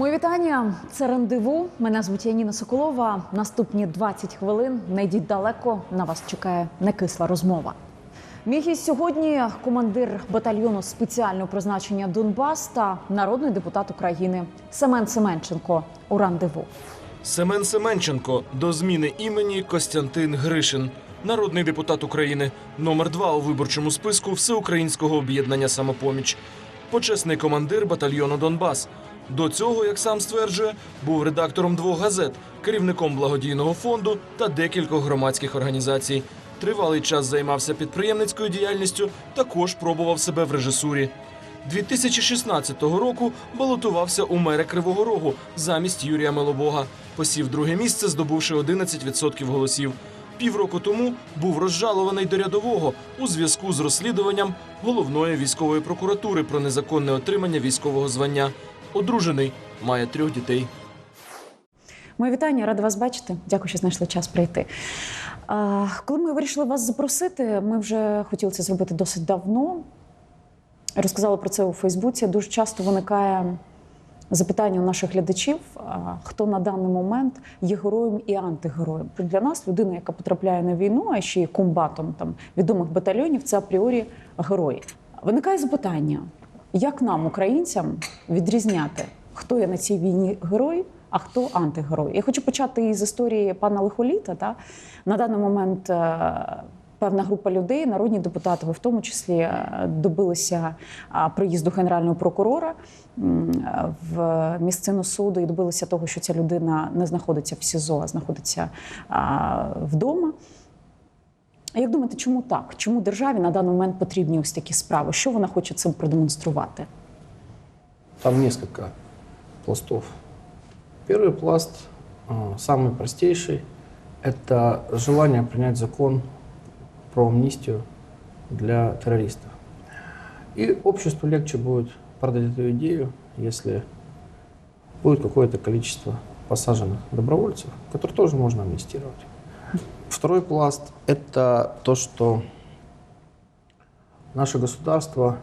Мої вітання. Це рандеву. Мене звуть Яніна Соколова. Наступні 20 хвилин. Не йдіть далеко. На вас чекає некисла розмова. Мій гість сьогодні командир батальйону спеціального призначення Донбас та народний депутат України Семен Семенченко у рандеву. Семен Семенченко до зміни імені Костянтин Гришин, народний депутат України, номер 2 у виборчому списку Всеукраїнського об'єднання Самопоміч, почесний командир батальйону Донбас. До цього, як сам стверджує, був редактором двох газет, керівником благодійного фонду та декількох громадських організацій. Тривалий час займався підприємницькою діяльністю, також пробував себе в режисурі. 2016 року балотувався у мери Кривого Рогу замість Юрія Милобога. Посів друге місце, здобувши 11% голосів. Півроку тому був розжалований до рядового у зв'язку з розслідуванням головної військової прокуратури про незаконне отримання військового звання. Одружений, має трьох дітей. Моє вітання, рада вас бачити. Дякую, що знайшли час прийти. А, коли ми вирішили вас запросити, ми вже хотіли це зробити досить давно. Розказали про це у Фейсбуці. Дуже часто виникає запитання у наших глядачів, а, хто на даний момент є героєм і антигероєм. Для нас людина, яка потрапляє на війну, а ще й комбатом там відомих батальйонів, це апріорі герої. Виникає запитання, як нам, українцям, відрізняти, хто є на цій війні герой, а хто антигерой. Я хочу почати із історії пана Лихоліта. Та на даний момент е, певна група людей, народні депутати, в тому числі е, добилися приїзду генерального прокурора в місцину суду і добилися того, що ця людина не знаходиться в СІЗО, а знаходиться вдома. Як думаєте, чому так? Чому державі на даний момент потрібні ось такі справи? Що вона хоче цим продемонструвати? Там несколько пластов. Первый пласт, э, самый простейший, это желание принять закон про амнистию для террористов. И обществу легче будет продать эту идею, если будет какое-то количество посаженных добровольцев, которые тоже можно амнистировать. Второй пласт – это то, что наше государство,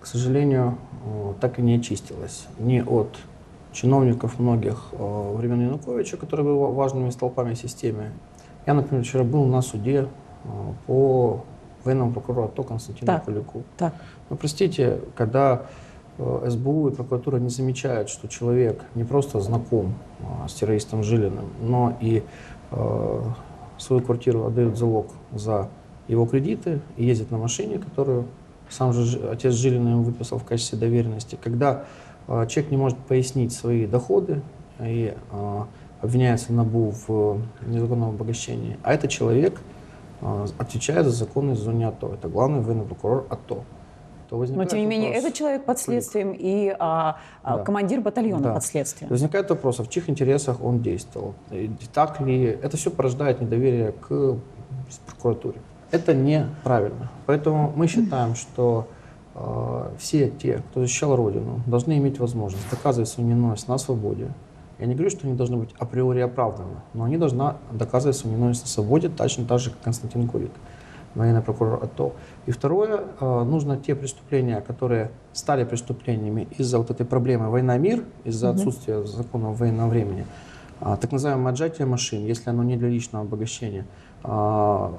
к сожалению, э, так и не очистилось ни от чиновников многих э, времен Януковича, которые были ва- важными столпами в системе. Я, например, вчера был на суде э, по военному прокурору АТО Константину Так. Кулику. Так. Но простите, когда СБУ и прокуратура не замечают, что человек не просто знаком с террористом Жилиным, но и свою квартиру отдает залог за его кредиты и ездит на машине, которую сам же отец Жилина ему выписал в качестве доверенности. Когда э, человек не может пояснить свои доходы и э, обвиняется НАБУ в незаконном обогащении, а этот человек э, отвечает за законность в зоне АТО. Это главный военный прокурор АТО. То Но возникает тем не менее, этот человек под следствием и а, а, Да. командир батальона Да. под следствием. Возникает вопрос, а в чьих интересах он действовал? И так ли? Это все порождает недоверие к прокуратуре. Это неправильно. Поэтому мы считаем, что э, все те, кто защищал Родину, должны иметь возможность доказывать свою невиновность на свободе. Я не говорю, что они должны быть априори оправданы, но они должны доказывать свою невиновность на свободе точно так же, как Константин Кулик, военный прокурор АТО. И второе, э, нужно те преступления, которые стали преступлениями из-за вот этой проблемы война-мир, из-за отсутствия закона военного времени, а, так называемое отжатие машин, если оно не для личного обогащения, а,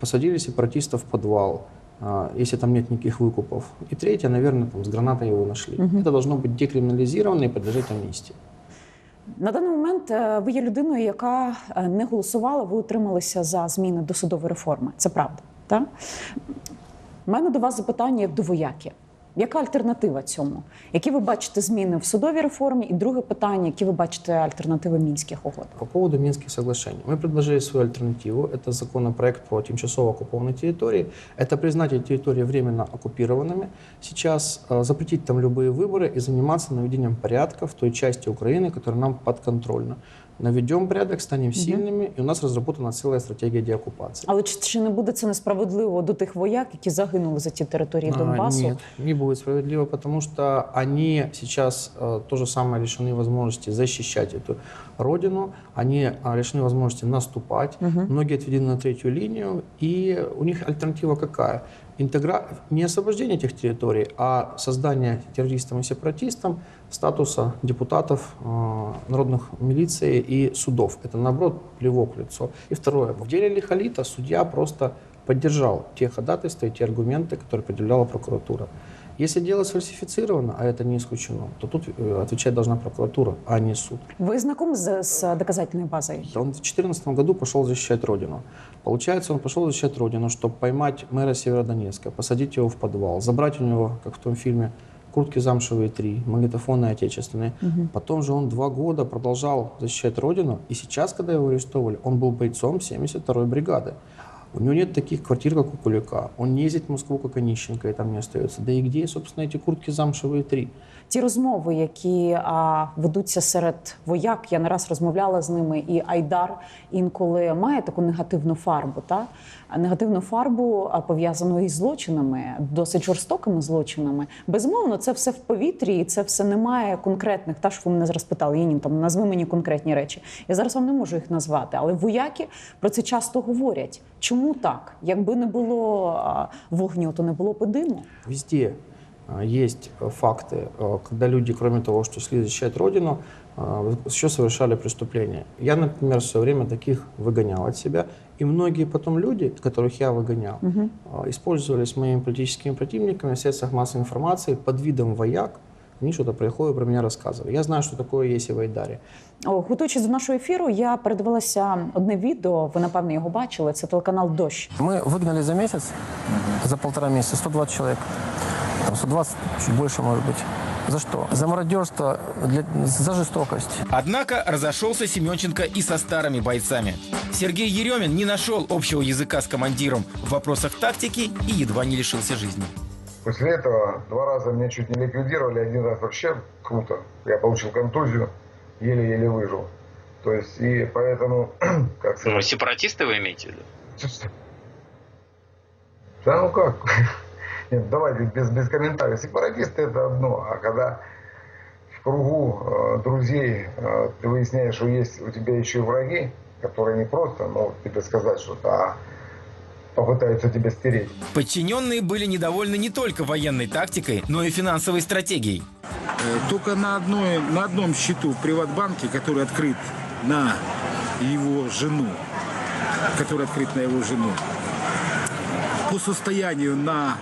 посадили сепаратистов в подвал, а, если там нет никаких выкупов. И третье, наверное, там, с гранатой его нашли. Это должно быть декриминализировано и подлежать амнистии. На даний момент е, ви є людиною, яка е, не голосувала, ви утрималися за зміни до судової реформи. Це правда. Так? У мене до вас запитання як до вояки. Яка альтернатива цьому? Які ви бачите зміни в судовій реформі? І друге питання, які ви бачите альтернативи мінських угод? По поводу Минских соглашений. Мы предложили свою альтернативу. Это законопроект про тимчасово оккупованные территории. Это признать эти территории временно оккупированными. Сейчас э, запретить там любые выборы и заниматься наведением порядка в той части Украины, которая нам подконтрольна. Наведем порядок, станем сильными, и у нас разработана целая стратегия деоккупации. Але чи, чи не буде це несправедливо до тих вояк, які загинули за ті території А, Донбасу? Нет, не будет справедливо, потому что они сейчас э, то же самое лишены возможности защищать эту родину, они а, лишены возможности наступать, многие отведены на третью линию, и у них альтернатива какая? Интегра... Не освобождение этих территорий, а создание террористам и сепаратистам статуса депутатов э, народных милиций и судов. Это, наоборот, плевок в лицо. И второе. В деле Лихолита судья просто поддержал те ходатайства и те аргументы, которые предъявляла прокуратура. Если дело сфальсифицировано, а это не исключено, то тут э, отвечать должна прокуратура, а не суд. Ви знакомі з, з доказательною базою? Он в 2014 году пошел защищать Родину. Получается, он пошел защищать Родину, чтобы поймать мэра Северодонецка, посадить его в подвал, забрать у него, как в том фильме, куртки замшевые три, магнитофоны отечественные. Потом же он два года продолжал защищать Родину, и сейчас, когда его арестовывали, он был бойцом 72-й бригады. У него нет таких квартир, как у Кулика. Он не ездит в Москву, как Онищенко, и там не остается. Да и где, собственно, эти куртки замшевые три? Ті розмови, які а, ведуться серед вояк, я не раз розмовляла з ними, і Айдар інколи має таку негативну фарбу, та негативну фарбу пов'язану із злочинами, досить жорстокими злочинами. Безумовно, це все в повітрі, і це все не має конкретних. Та що ви мене зараз питали, Єнін, там назви мені конкретні речі. Я зараз вам не можу їх назвати, але вояки про це часто говорять. Чому так? Якби не було вогню, то не було б диму. Везде есть э, факты, э, когда люди, кроме того, что шли защищать Родину, а, еще совершали преступления. Я, например, в свое время таких выгонял от себя. И многие потом люди, которых я выгонял, а, использовались моими политическими противниками в средствах массовой информации под видом вояк. Они что-то приходят про меня рассказывали. Я знаю, что такое есть и в Айдаре. О, Готуючись до нашого ефіру, я передивилася одне відео. Ви напевно його бачили. Це телеканал Дощ. Мы выгнали за месяц, за полтора месяца 120 человек. Там 120, чуть больше, может быть. За что? За мародерство, для, за жестокость. Однако разошелся Семенченко и со старыми бойцами. Сергей Еремин не нашел общего языка с командиром в вопросах тактики и едва не лишился жизни. После этого два раза меня чуть не ликвидировали, один раз вообще круто. Я получил контузию, еле-еле выжил. То есть, и поэтому, как Ну, сказать, сепаратисты вы имеете в виду? да ну как? Нет, давайте без, без комментариев. Сепаратисты это одно, а когда в кругу э, друзей э, ты выясняешь, что есть у тебя еще и враги, которые не просто, ну, тебе сказать что-то, а попытаются тебя стереть. Подчиненные были недовольны не только военной тактикой, но и финансовой стратегией. Э, Только на, одной, на одном счету в Приватбанке, который открыт на его жену, который открыт на его жену, по состоянию на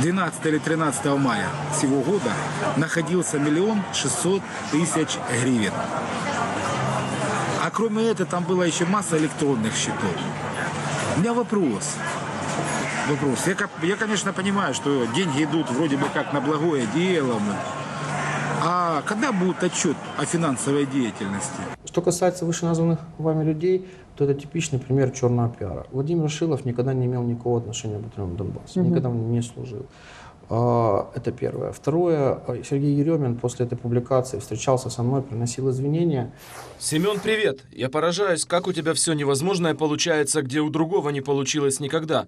12 или 13 мая сего года находился миллион шестьсот тысяч гривен. А кроме этого там была еще масса электронных счетов. У меня вопрос. Вопрос. Я, я, конечно, понимаю, что деньги идут вроде бы как на благое дело. А когда будет отчет о финансовой деятельности? Что касается вышеназванных вами людей, то это типичный пример черного пиара. Владимир Шилов никогда не имел никакого отношения к батальону Донбасс, никогда в нем не служил. А, Это первое. Второе, Сергей Еремин после этой публикации встречался со мной, приносил извинения. Семен, привет. Я поражаюсь, как у тебя все невозможное получается, где у другого не получилось никогда.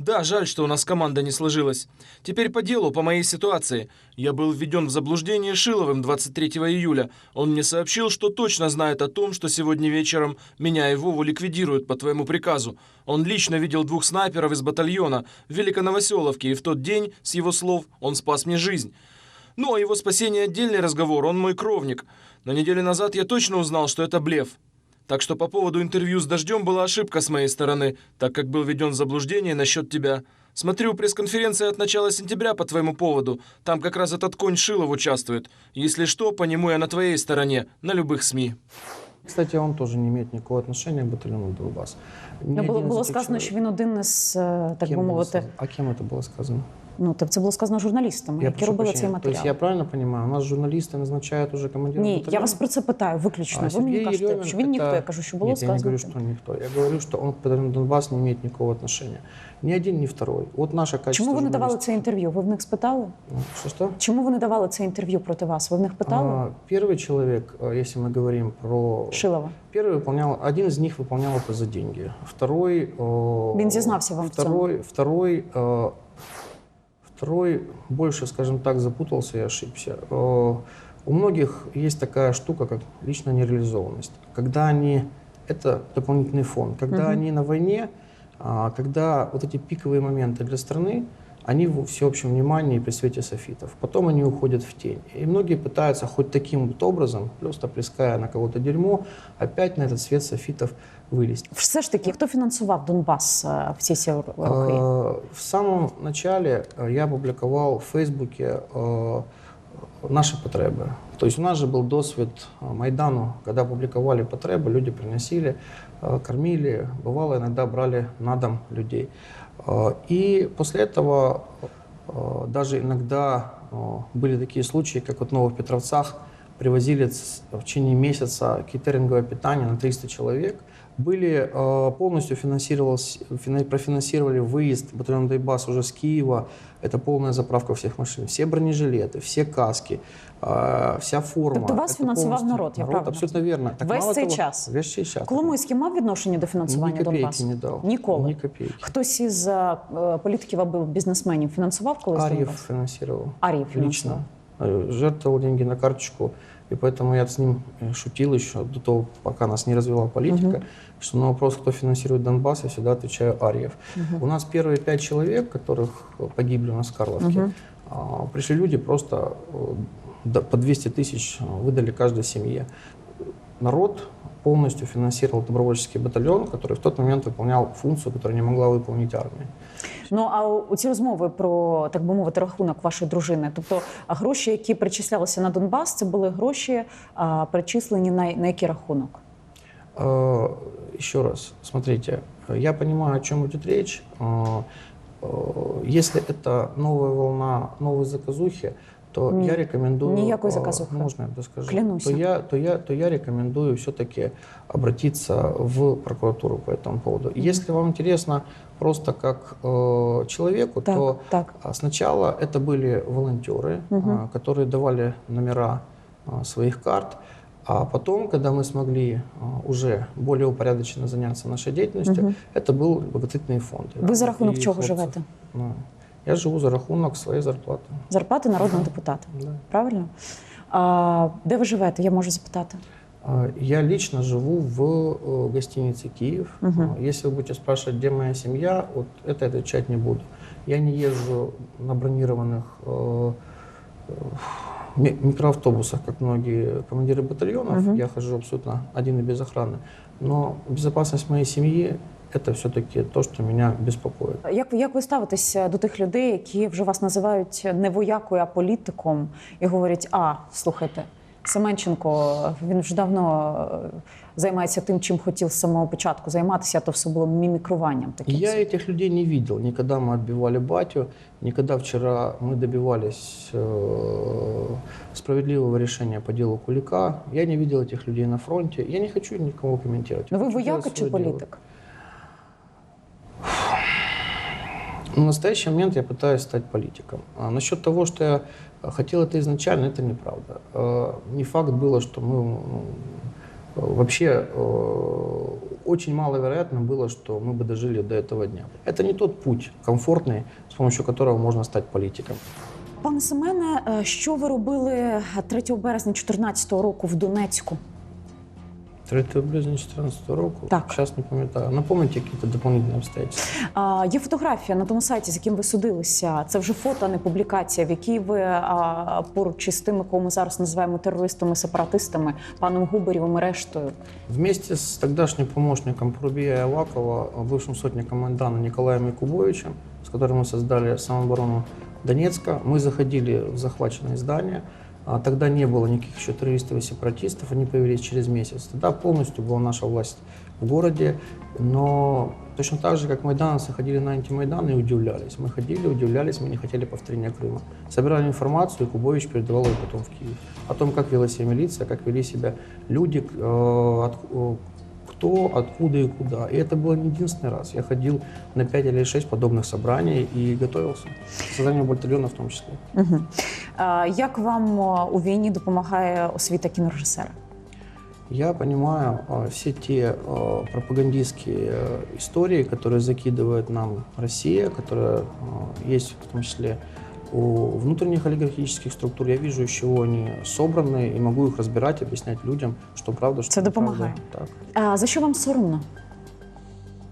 Да, жаль, что у нас команда не сложилась. Теперь по делу, по моей ситуации. Я был введен в заблуждение Шиловым 23 июля. Он мне сообщил, что точно знает о том, что сегодня вечером меня и Вову ликвидируют по твоему приказу. Он лично видел двух снайперов из батальона в Великоновоселовке, и в тот день, с его слов, он спас мне жизнь. Ну, а его спасение отдельный разговор, он мой кровник. Но неделю назад я точно узнал, что это блеф. Так что по поводу интервью с Дождем была ошибка с моей стороны, так как был введен в заблуждение насчет тебя. Смотрю, пресс-конференция от начала сентября по твоему поводу. Там как раз этот конь Шилов участвует. Если что, по нему я на твоей стороне, на любых СМИ. Кстати, он тоже не имеет никакого отношения к батальону Донбасс. Ни Ну, було, из этих сказано, человек- що він один із, е, так би было мовити? А кем это было сказано? Ну, тобто це було сказано журналістами, які прошу робили прощения. цей То есть матеріал. я правильно понимаю, у нас журналисты назначают уже командира Ні, я батальона? вас про це питаю виключно. А Ви мені Сергей кажете, Еремин що він это- ніхто. Я кажу, що було Нет, я не сказано. говорю, что никто. Я говорю, что он к батальону Донбасс не имеет никакого отношения. Ни один, ни второй. Вот наше качество Чому вони давали журналиста. це інтерв'ю? Ви в них спитали? Ну, Что-что? Чому вони давали це інтерв'ю проти вас? Ви в них питали? А, Первый человек, а, если мы говорим про... Шилова. Первый выполнял, один из них выполнял это за деньги. Второй... о, Він зізнався вам в цьому. Второй, второй, э, второй больше, скажем так, запутался и ошибся. Э, У многих есть такая штука, как личная нереализованность. Когда они... Это дополнительный фон. Когда Мгм. они на войне, а, когда вот эти пиковые моменты для страны, они в всеобщем внимании и при свете софитов. Потом они уходят в тень. И многие пытаются хоть таким вот образом, просто плеская на кого-то дерьмо, опять на этот свет софитов вылезть. Все ж таки, хто фінансував Донбас е, в ці всі роки? Э, В самом начале э, я опубликовал в Фейсбуке э, наши потребы. То есть у нас же был досвід э, Майдану, когда публиковали потребы, люди приносили, э, кормили, бывало иногда брали на дом людей. Э, И после этого э, даже иногда э, были такие случаи, как вот в Новых Петровцах, привозили в течение месяца кейтеринговое питание на 300 человек Были, э, полностью финансировалось, фина- профинансировали выезд батальона Дайбас уже с Киева. Это полная заправка всех машин. Все бронежилеты, все каски, э, вся форма. Тобто вас Это фінансував полностью- народ, я правильно абсолютно верно. Так Весь мало цей того, час? Весь цей час. Коломойський мав відношення до фінансування Ні копійки Донбасу? не дав. Ніколи. Ні копійки. Хтось із е, політиків або бізнесменів фінансував колись Арьев Донбас? финансировал. Арьев Лично. финансировал. Э, Жертвовал деньги на карточку. и поэтому я с ним э, шутил еще до того, пока нас не развела политика, что на вопрос, кто финансирует Донбасс, я всегда отвечаю Арьев. У нас первые пять человек, которых э, погибли у нас в Карловке, а, пришли люди просто э, по 200 тысяч выдали каждой семье. Народ полностью финансировал добровольческий батальон, который в тот момент выполнял функцию, которую не могла выполнить армия. Ну а у ці розмови про так би мовити рахунок вашої дружини, тобто а гроші, які перечислялися на Донбас, це були гроші а, перечислені на, на який рахунок? Э, Еще раз, смотрите, э, я понимаю, о чем идет речь. Э, э, Если это новая волна новой заказухи, то Ні, я рекомендую... ніякої э, заказухи. Можно я доскажу? Клянуся. То я, то, я, то я рекомендую все-таки обратиться в прокуратуру по этому поводу. Если вам интересно просто как э, человеку, Так, то так. а Сначала это были волонтеры, Мгм. а, которые давали номера а, своих карт. А потом, когда мы смогли а, уже более упорядоченно заняться нашей деятельностью, Мгм. это был благотворительный фонд. Ви за рахунок И чого хлопцев. живете? Я живу за рахунок своей зарплаты. Зарплати народного депутата. Да. Правильно? А, де ви живете? Я можу запитати. А, Я лично живу в э, гостинице Киев. А, Если вы будете спрашивать, где моя семья, вот это я отвечать не буду. Я не езжу на бронированных э, э, ми- микроавтобусах, как многие командиры батальонов. Мгм. Я хожу абсолютно один и без охраны. Но безопасность моей семьи – это все-таки то, что меня беспокоит. Як, ви- як ви ставитесь до тих людей, які вже вас називають не воякою, а політиком, і говорять: а, слухайте, Семенченко, він вже давно е, займається тим, чим хотів з самого початку займатися, а то все було мімікруванням таким. Я этих людей не видел. Никогда мы отбивали батю, никогда вчера мы добивались э, справедливого решения по делу Кулика. Я не видел этих людей на фронте. Я не хочу никого комментировать. Я Ну ви хочу делать вояка чи свое дело. політик? В настоящий момент я пытаюсь стать политиком. А насчет того, что я э, хотел это изначально, это неправда. Э, Не факт было, что мы ну, э, вообще очень маловероятно было, что мы бы дожили до этого дня. Это не тот путь комфортный, с помощью которого можно стать политиком. Пане Семене, що ви робили 3 березня 2014 року в Донецьку? 3 березня 2014 року. Так. Сейчас не пам'ятаю. Напомните какие-то дополнительные обстоятельства. А, Є фотографія на тому сайті, з яким ви судилися. Це вже фото, а не публікація, в якій ви а, поруч із тими, кого ми зараз називаємо терористами, сепаратистами, паном Губарєвим і рештою. Вместе с тогдашним помощником Порубия Авакова, бывшим сотником Майдана Николаем Якубовичем, с которым мы создали самооборону Донецка, мы заходили в захваченное здание. А Тогда не было никаких еще террористов и сепаратистов, они появились через месяц. Тогда полностью была наша власть в городе, но точно так же, как майдановцы ходили на антимайдан и удивлялись. Мы ходили, удивлялись, мы не хотели повторения Крыма. Собирали информацию, и Кубович передавал ее потом в Киев. О том, как вела себя милиция, как вели себя люди, э, э, кто, откуда и куда. И это было не единственный раз. Я ходил на 5 или 6 подобных собраний и готовился. К созданию батальона в том числе. Угу. А, як вам а, у війні допомагає освіта кінорежисера? Я понимаю э, все те э, пропагандистские э, истории, которые закидывает нам Россия, которые э, есть в том числе у внутренних олигархических структур. Я вижу, из чего они собраны, и могу их разбирать, объяснять людям, что правда, что неправда. допомагает. Так. А за що вам соромно?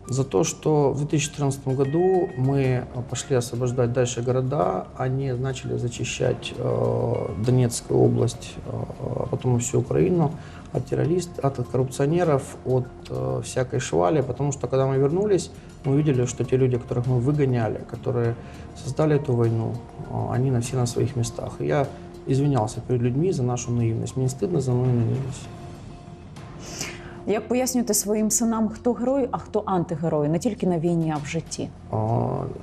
За то, что в 2014 году мы пошли освобождать дальше города, они начали зачищать э, Донецкую область, э, а потом всю Украину от террористов, от коррупционеров, от э, всякой швали, потому что когда мы вернулись, мы увидели, что те люди, которых мы выгоняли, которые создали эту войну, э, они на все на своих местах. И я извинялся перед людьми за нашу наивность. Мне не стыдно за мою наивность. Як пояснюєте своїм синам, хто герой, а хто антигерой, не тільки на війні, а в житті? А,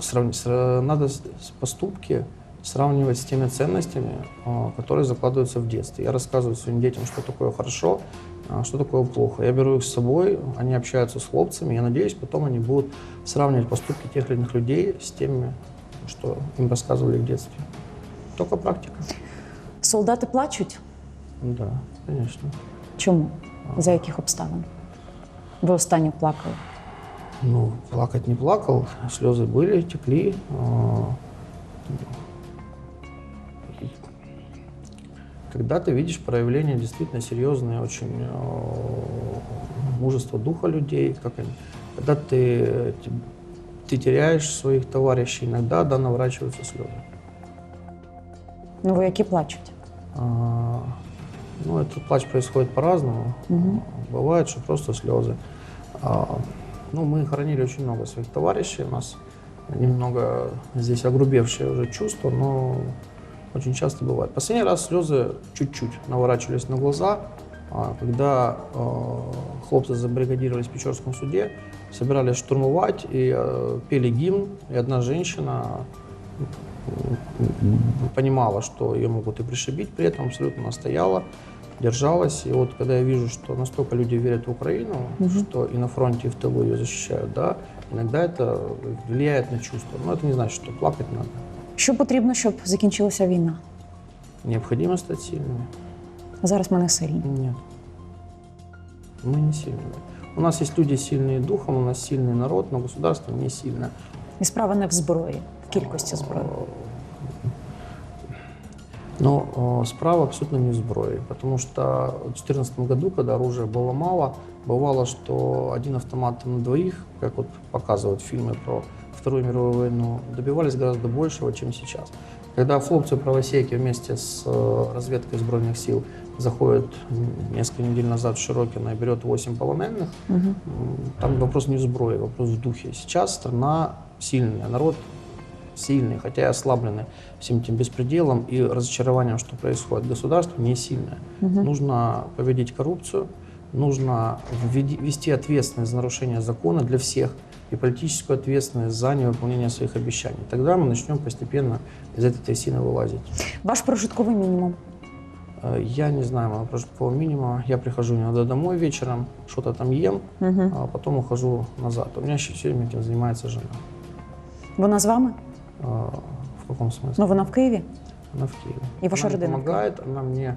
срав- сра- Надо с- с поступки сравнивать с теми ценностями, а, которые закладываются в детстве. Я рассказываю своим детям, что такое хорошо, а, что такое плохо. Я беру их с собой, они общаются с хлопцами. Я надеюсь, потом они будут сравнивать поступки тех или иных людей с теми, что им рассказывали в детстве. Только практика. Солдати плачуть? Да, конечно. Чому? За яких обставин? Ви останнє плакали? Ну, плакать не плакал, слезы были, текли. а, Когда ты видишь проявление действительно серьезное, очень э, мужество духа людей, как они, когда ты, ты теряешь своих товарищей, иногда, да, наворачиваются слезы. Ну, вояки плачуть. А, Ну, этот плач происходит по-разному. Бывает, что просто слезы. А, Ну, мы хоронили очень много своих товарищей. У нас немного здесь огрубевшее уже чувство, но очень часто бывает. Последний раз слезы чуть-чуть наворачивались на глаза, а, когда э, хлопцы забригадировались в Печорском суде, собирались штурмовать и э, пели гимн, и одна женщина понимала, что ее могут и пришибить, при этом абсолютно она стояла, держалась. И вот когда я вижу, что настолько люди верят в Украину, что и на фронте, и в тылу ее защищают, да, иногда это влияет на чувства. Но это не значит, что плакать надо. Що потрібно, щоб закінчилася війна? Необходимо стать сильными. Зараз ми не сильні. Нет. Мы не сильные. У нас есть люди сильные духом, у нас сильный народ, но государство не сильное. І справа не в зброї, в кількості зброї. Но э, справа абсолютно не в сброе, потому что в 2014 году, когда оружия было мало, бывало, что один автомат на двоих, как вот показывают фильмы про Вторую мировую войну, добивались гораздо большего, чем сейчас. Когда хлопцы правосеки вместе с э, разведкой сбройных сил заходят м, несколько недель назад в Широкино и берет 8 полоненных, м, там вопрос не в сброе, вопрос в духе. Сейчас страна сильная, народ сильный, хотя и ослабленный всем этим беспределом и разочарованием, что происходит. Государство не сильное. Нужно победить коррупцию, нужно ввести ответственность за нарушение закона для всех и политическую ответственность за невыполнение своих обещаний. Тогда мы начнем постепенно из этой трясины вылазить. Ваш прожитковий мінімум. Э, Я не знаю моего прожиткового минимума. Я прихожу иногда домой вечером, что-то там ем, а потом ухожу назад. У меня все время этим занимается жена. Вона з вами? Э, В каком смысле? Ну, вона в Києві. Она в Киеве. И ваша она мне родина в помогает, она мне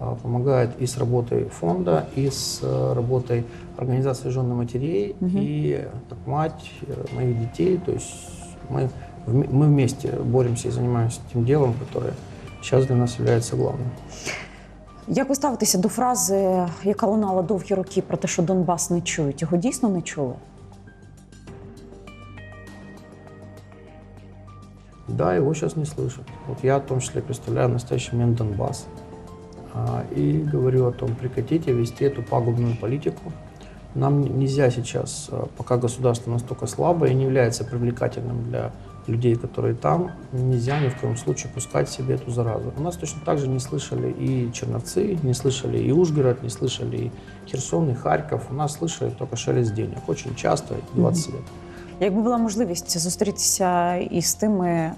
а, помогает и с работой фонда, и с э, работой организации жены матерей, и как мать э, моих детей. То есть мы, вме- мы вместе боремся и занимаемся тем делом, которое сейчас для нас является главным. Як ви ставитеся до фрази, яка лунала довгі роки про те, що Донбас не чують? Його дійсно не чули? Да, его сейчас не слышат. Вот я в том числе представляю в настоящий момент Донбасс. А, И говорю о том, прекратите вести эту пагубную политику. Нам нельзя сейчас, а, пока государство настолько слабое и не является привлекательным для людей, которые там, нельзя ни в коем случае пускать себе эту заразу. У нас точно так же не слышали и Черновцы, не слышали и Ужгород, не слышали и Херсон, и Харьков. У нас слышали только шелест денег. Очень часто, 20 лет. Якби була можливість зустрітися із тими,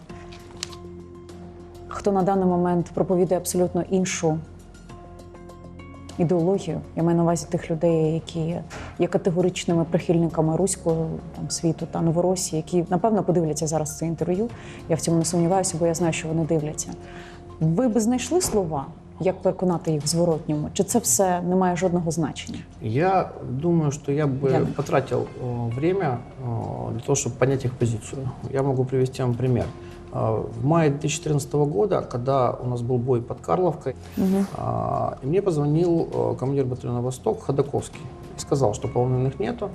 хто на даний момент проповідує абсолютно іншу ідеологію, я маю на увазі тих людей, які є категоричними прихильниками руського там, світу та Новоросії, які напевно подивляться зараз це інтерв'ю. Я в цьому не сумніваюся, бо я знаю, що вони дивляться. Ви би знайшли слова, як переконати їх в зворотньому? Чи це все не має жодного значення? Я думаю, что я бы Я- потратил э, время э, для того, чтобы понять их позицию. Я могу привести вам пример. Э, В мае 2014 года, когда у нас был бой под Карловкой, а, и мне позвонил э, командир батальона «Восток» Ходаковский и сказал, что полоненых нету,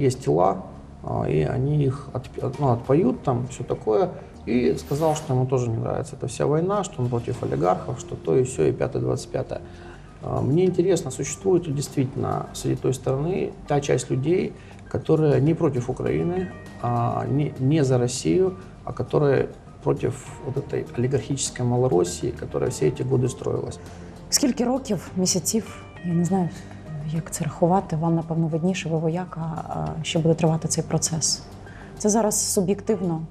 есть тела, а, и они их отп- ну, отпоют, там все такое И сказал, что ему тоже не нравится эта вся война, что он против олигархов, что то и все, и 5-25. А, Мне интересно, существует ли действительно среди той стороны та часть людей, которая не против Украины, а не, не за Россию, а которая против вот этой олигархической Малороссии, которая все эти годы строилась. Скільки років, місяців, я не знаю, як це рахувати, вам, напевно, видніше, ви вояка, а ще буде тривати цей процес. Це зараз суб'єктивно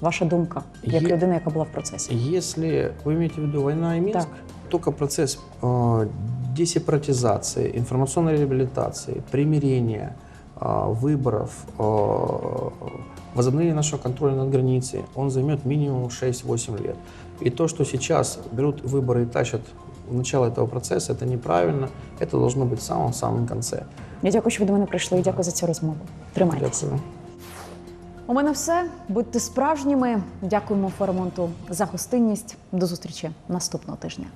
ваша думка, як Є- людина, яка була в процесі. Если вы имеете в виду война и Минск, Так. только процесс э, десепаратизации, информационной реабилитации, примирения, э, выборов, э, возобновления нашего контроля над границей, он займет минимум 6-8 лет. И то, что сейчас берут выборы и тащат в начало этого процесса, это неправильно. Это должно быть в самом-самом конце. Я дякую, що ви до мене прийшли і дякую за цю розмову. Тримайтеся. Дякую. У мене все. Будьте справжніми. Дякуємо Форемонту за гостинність. До зустрічі наступного тижня.